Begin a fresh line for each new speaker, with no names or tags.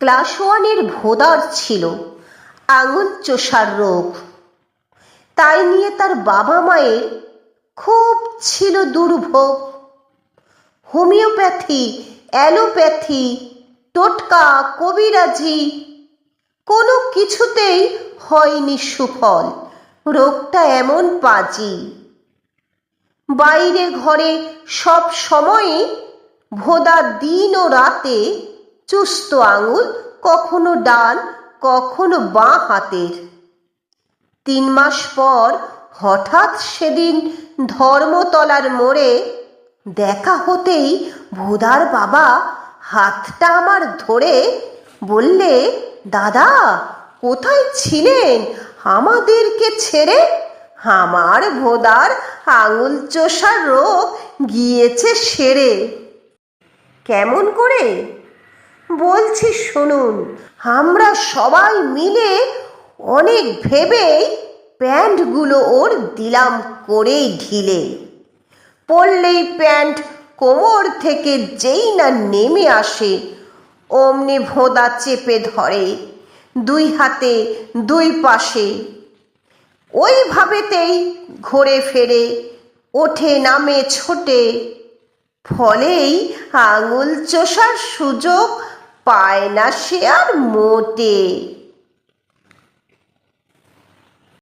Class ওয়ানের ভোদার ছিল। আঙুল চোষার রোগ। তাই নিয়ে তার বাবা মায়ের খুব ছিল দুর্ভোগ। হোমিওপ্যাথি, অ্যালোপ্যাথি, টোটকা, কবিরাজি কোনো কিছুতেই হয়নি সুফল। রোগটা এমন পাজি। বাইরে ঘরে সব সময়ই ভোদা দিন ও রাতে চুস্ত আঙুল, কখনো ডান কখনো বাঁ হাতের। তিন মাস পর হঠাৎ সেদিন ধর্মতলার মোড়ে দেখা হতেই ভোদার বাবা হাতটা আমার ধরে বললে, দাদা, কোথায় ছিলেন? আমাদেরকে ছেড়ে আমার ভোদার আঙুল চোষার রোগ গিয়েছে সেরে। কেমন করে? বলছি, শুনুন। আমরা সবাই মিলে অনেক ভেবেই প্যান্টগুলো ওর দিলাম করেই ঢিলে। পরলেই প্যান্ট কোমর থেকে যেই না নেমে আসে, অমনি ভোঁদা চেপে ধরে দুই হাতে দুই পাশে। ওইভাবেতেই ঘোরে ফেরে, ওঠে, নামে, ছোটে। ফলেই আঙুল চষার সুযোগ পায় না সে আর মোটে।